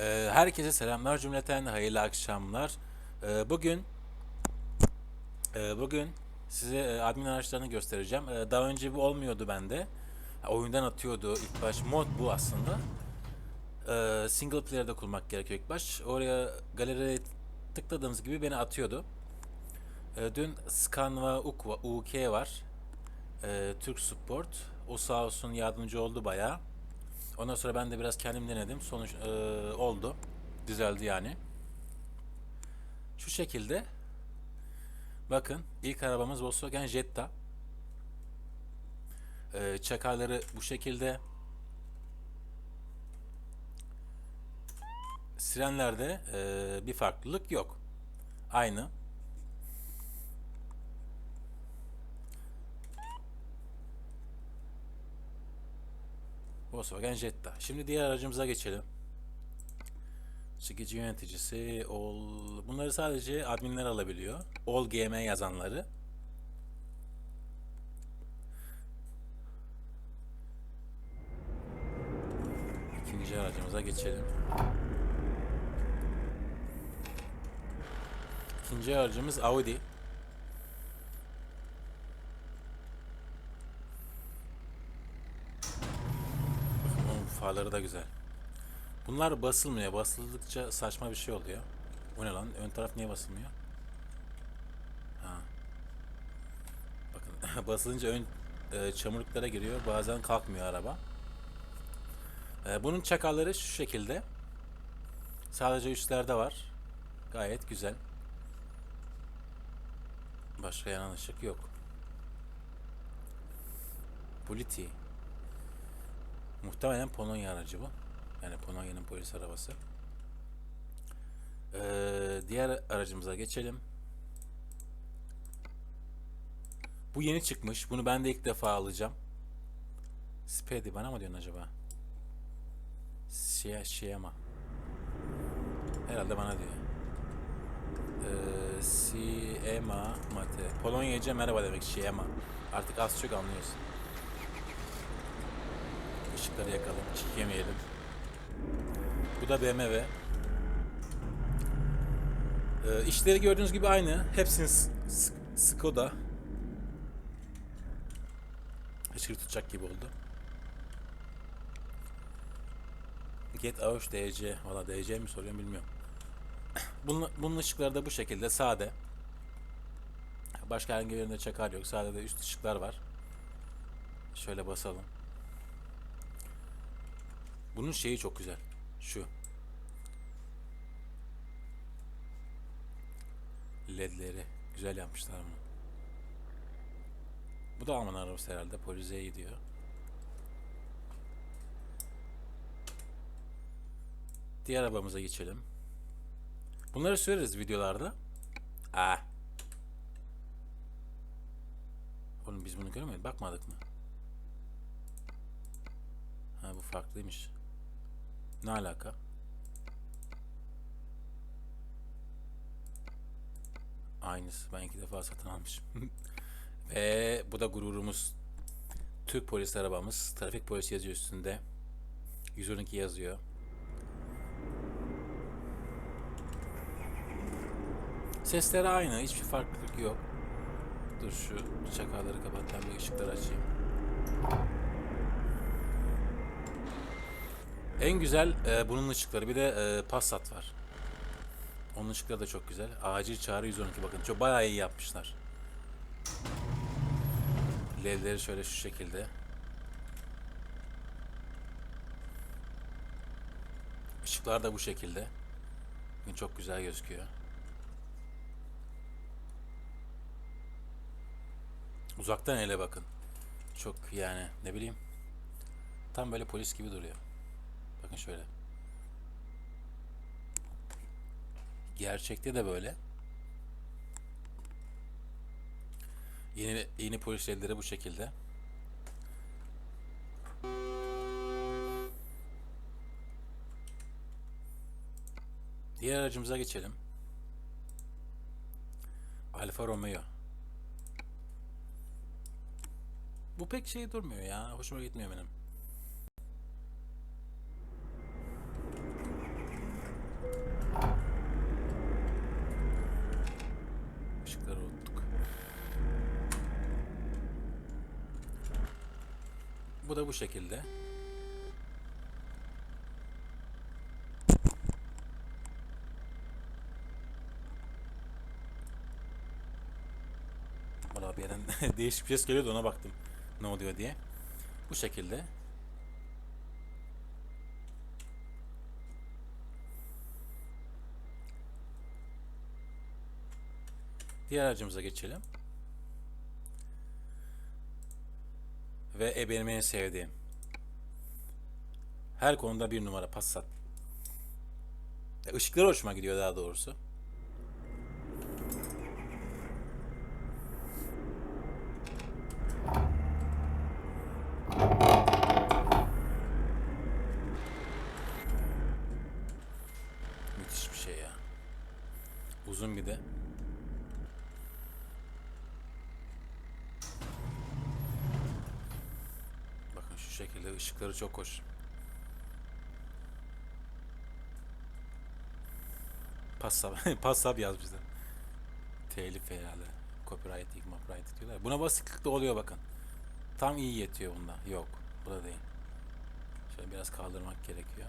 Ee, herkese selamlar cümleten hayırlı akşamlar. Ee, bugün e, bugün size e, admin araçlarını göstereceğim. Ee, daha önce bu olmuyordu bende. Oyundan atıyordu ilk baş. Mod bu aslında. Single player'da kurmak gerekiyor ilk baş. Oraya galeriye tıkladığımız gibi beni atıyordu. Dün Scanva UK, va- UK var. Türk Support. O sağ olsun yardımcı oldu bayağı. Ondan sonra ben de biraz kendim denedim. Sonuç e, oldu. Düzeldi yani. Şu şekilde. Bakın ilk arabamız Volkswagen Jetta. E, çakarları bu şekilde. Sirenlerde e, bir farklılık yok. Aynı. Volkswagen Jetta. Şimdi diğer aracımıza geçelim. Çekici yöneticisi All bunları sadece adminler alabiliyor. All GM yazanları. İkinci aracımıza geçelim. İkinci aracımız Audi. Bakın bunun farları da güzel. Bunlar basılmıyor. Basıldıkça saçma bir şey oluyor. Bu ne lan? Ön taraf niye basılmıyor? Ha. Bakın basılınca ön e, çamurluklara giriyor. Bazen kalkmıyor araba. E, bunun çakalları şu şekilde. Sadece üstlerde var. Gayet güzel. Başka yanan ışık yok. Politi. Muhtemelen Polonya aracı bu. Yani Polonya'nın polis arabası. Ee, diğer aracımıza geçelim. Bu yeni çıkmış. Bunu ben de ilk defa alacağım. Spedi bana mı diyorsun acaba? Şey, Şiyama. Herhalde bana diyor. Ee, Siema Mate. Polonyaca merhaba demek Şiyama. Artık az çok anlıyorsun. Işıkları yakalım. Çiğ yemeyelim. Bu da BMW. Ee, işleri gördüğünüz gibi aynı. S- Skoda. Işık tutacak gibi oldu. Get Out DC. Valla DC mi soruyorum bilmiyorum. Bunun, bunun ışıkları da bu şekilde sade. Başka herhangi birinde çakar yok. Sadece üst ışıklar var. Şöyle basalım. Bunun şeyi çok güzel. Şu. LED'leri. Güzel yapmışlar bunu. Bu da Alman arabası herhalde. Polize'ye gidiyor. Diğer arabamıza geçelim. Bunları söyleriz videolarda. Ah. Oğlum biz bunu görmedik. Bakmadık mı? Ha bu farklıymış. Ne alaka? Aynısı. Ben iki defa satın almışım. Ve bu da gururumuz. Türk polis arabamız. Trafik polisi yazıyor üstünde. 112 yazıyor. Sesleri aynı. Hiçbir farklılık yok. Dur şu çakarları kapat. Ben bir ışıkları açayım. En güzel e, bunun ışıkları. Bir de e, Passat var. Onun ışıkları da çok güzel. Acil çağrı 112 bakın. Çok bayağı iyi yapmışlar. LED'leri şöyle şu şekilde. Işıklar da bu şekilde. Çok güzel gözüküyor. Uzaktan ele bakın. Çok yani ne bileyim. Tam böyle polis gibi duruyor. Bakın şöyle. Gerçekte de böyle. Yeni yeni polis elleri bu şekilde. Diğer aracımıza geçelim. Alfa Romeo. Bu pek şey durmuyor ya. Hoşuma gitmiyor benim. Bu da bu şekilde. Valla bir yerden değişik bir ses geliyordu ona baktım. Ne oluyor diye. Bu şekilde. Diğer aracımıza geçelim. Ve e benim en sevdiğim. Her konuda bir numara Passat. Ya, Işıkları hoşuma gidiyor daha doğrusu. Müthiş bir şey ya. Uzun bir de. Bakın ışıkları çok hoş. Passab, Passab yaz bize. Telif herhalde. Copyright, copyright diyorlar. Buna basıklık da oluyor bakın. Tam iyi yetiyor bunda. Yok. Bu da değil. Şöyle biraz kaldırmak gerekiyor.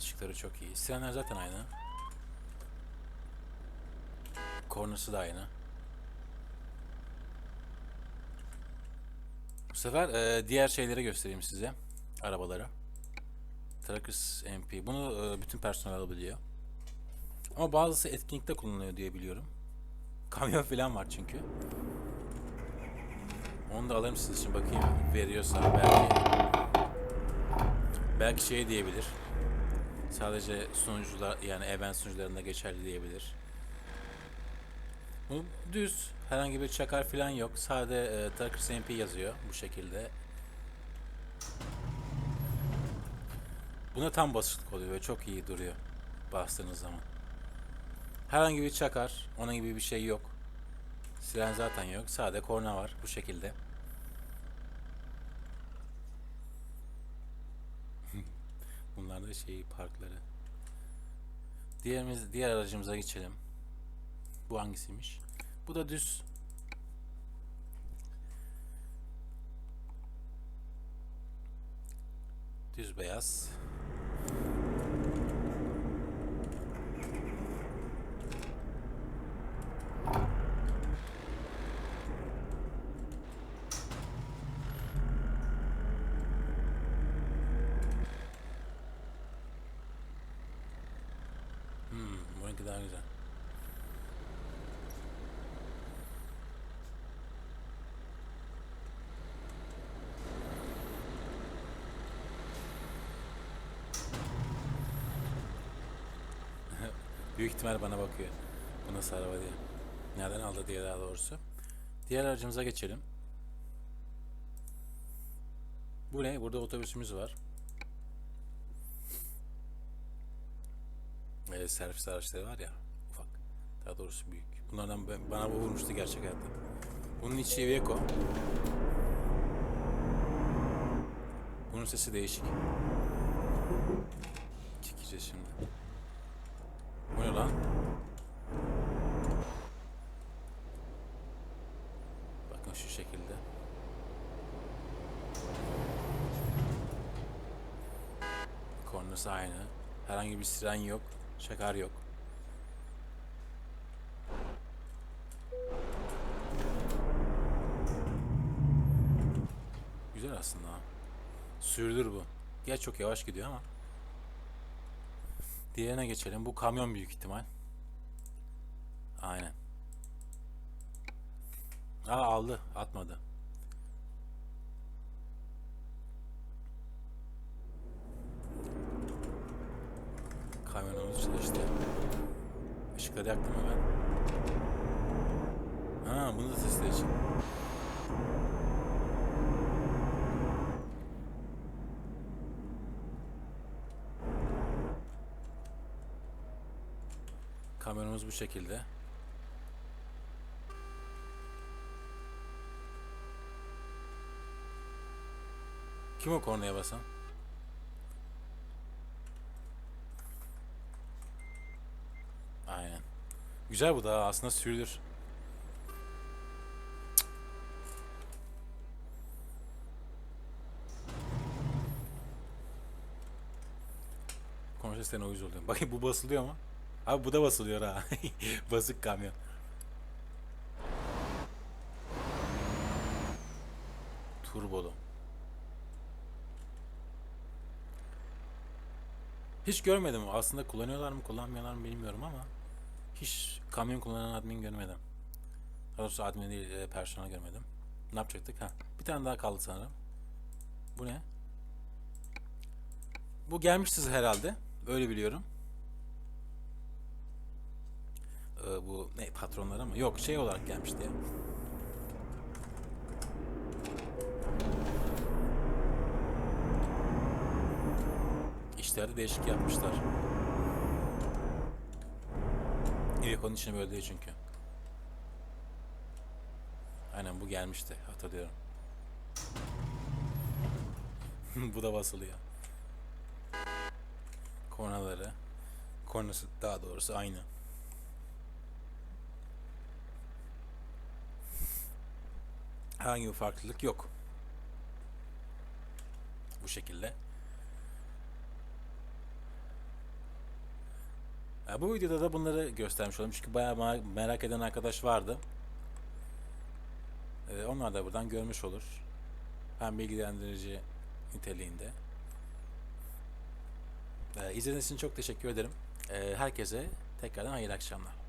Işıkları çok iyi. Sirenler zaten aynı. Kornası da aynı. Bu sefer e, diğer şeyleri göstereyim size. Arabaları. Trackers MP. Bunu e, bütün personel alabiliyor. Ama bazısı etkinlikte kullanılıyor diye biliyorum. Kamyon falan var çünkü. Onu da alırım siz için bakayım veriyorsa belki belki şey diyebilir. Sadece sunucular yani event sunucularında geçerli diyebilir. Bu düz herhangi bir çakar falan yok. Sade e, Trackers MP yazıyor bu şekilde. Buna tam basışlık oluyor ve çok iyi duruyor bastığınız zaman. Herhangi bir çakar, onun gibi bir şey yok. Siren zaten yok. Sade korna var bu şekilde. Bunlar da şey parkları. Diğerimiz diğer aracımıza geçelim. Bu hangisiymiş? Bu da düz. Düz beyaz. Hmm, bununki daha güzel. Büyük ihtimal bana bakıyor. Bu nasıl araba diye. Nereden aldı diye daha doğrusu. Diğer aracımıza geçelim. Bu ne? Burada otobüsümüz var. Ee, servis araçları var ya ufak. Daha doğrusu büyük. Bunlardan ben- bana bu vurmuştu gerçek hayatta. Bunun içi Iveco. Bunun sesi değişik. Çekeceğiz şimdi. Bu ne lan? Bakın şu şekilde. Kornası aynı. Herhangi bir siren yok. Şakar yok. Güzel aslında. Sürdür bu. Gel çok yavaş gidiyor ama. Diğerine geçelim. Bu kamyon büyük ihtimal. Aynen. Aa aldı. Atmadı. Kamyonumuz çalıştı. Işıkları yaktım hemen. Ha bunu da için. kamyonumuz bu şekilde. Kim o kornaya basan? Aynen. Güzel bu da aslında sürülür. Konuşa sen uyuz oluyor. Bakayım bu basılıyor ama. Abi bu da basılıyor ha. Basık kamyon. Turbolu. Hiç görmedim. Aslında kullanıyorlar mı kullanmıyorlar mı bilmiyorum ama hiç kamyon kullanan admin görmedim. Daha admin değil, e, personel görmedim. Ne yapacaktık? Ha. Bir tane daha kaldı sanırım. Bu ne? Bu gelmişti herhalde. Öyle biliyorum. Ee, bu ne patronlar ama yok şey olarak gelmişti ya. İşleri değişik yapmışlar. Iveco'nun içine böyle değil çünkü. Aynen bu gelmişti hatırlıyorum. bu da basılıyor. Kornaları. Kornası daha doğrusu aynı. Herhangi bir farklılık yok. Bu şekilde. Ya bu videoda da bunları göstermiş oldum. Çünkü bayağı merak eden arkadaş vardı. Ee, onlar da buradan görmüş olur. Hem bilgilendirici niteliğinde. Ee, izlediğiniz için çok teşekkür ederim. Ee, herkese tekrardan hayırlı akşamlar.